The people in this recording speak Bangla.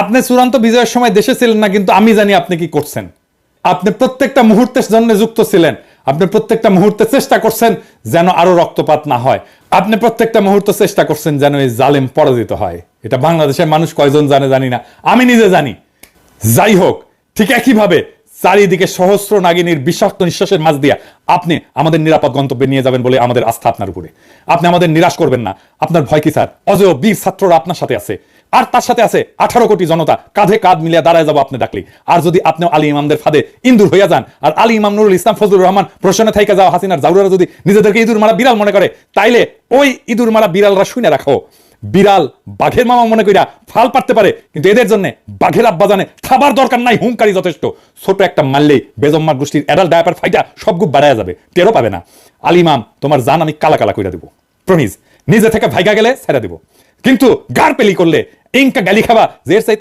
আপনি চূড়ান্ত বিজয়ের সময় দেশে ছিলেন না, কিন্তু আমি জানি আপনি কি করছেন। আপনি প্রত্যেকটা মুহূর্তের জন্য যুক্ত ছিলেন। আপনি প্রত্যেকটা মুহূর্তে চেষ্টা করছেন যেন আরও রক্তপাত না হয়। আপনি প্রত্যেকটা মুহূর্তে চেষ্টা করছেন যেন এই জালেম পরাজিত হয়। এটা বাংলাদেশের মানুষ কয়জন জানে জানি না। আমি নিজে জানি। যাই হোক, ঠিক একইভাবে চারিদিকে সহস্র নাগিনীর বিষাক্ত নিঃশ্বাসের মাঝ দিয়া আপনি আমাদের নিরাপদ গন্তব্যে নিয়ে যাবেন বলে আমাদের আস্থা আপনার উপরে। আপনি আমাদের নিরাশ করবেন না। আপনার ভয় কি, স্যার? অজয় বীর ছাত্ররা আপনার সাথে আছে। আর তার সাথে আছে আঠারো কোটি জনতা। কাঁধে কাঁধ মিলিয়ে দাঁড়ায় যাব আপনি ডাকলি। আর যদি আপনি আলী ইমামদের ফাঁদে ইন্দুর হইয়া যান, আর আলী ইমাম নুরুল ইসলাম ফজলুর রহমান প্রশ্নে থাইকা যাওয়া হাসিনার জাউরারা যদি নিজেদেরকে ইঁদুর মারা বিড়াল মনে করে, তাইলে ওই ইঁদুর মারা বিড়ালরা শুনে রাখো। বিড়াল বাঘের মামা মনে কইরা ফাল পারতে পারে, কিন্তু এদের জন্য বাঘের আব্বা জানে খাবার দরকার নাই হুঙ্কারি যথেষ্ট। ছোট একটা মারলেই বেজম্মার গোষ্ঠীর এডাল ডায়াপার ফাইটা সব গুপ বাড়ায় যাবে, টেরও পাবে না। আলিমাম তোমার জান আমি কালা কালা কইরা দেবো। প্রমিজ নিজে থেকে ভাইগা গেলে ছেড়ে দেবো। কিন্তু গার পেলি করলে, ইনকা গালি খাবা যে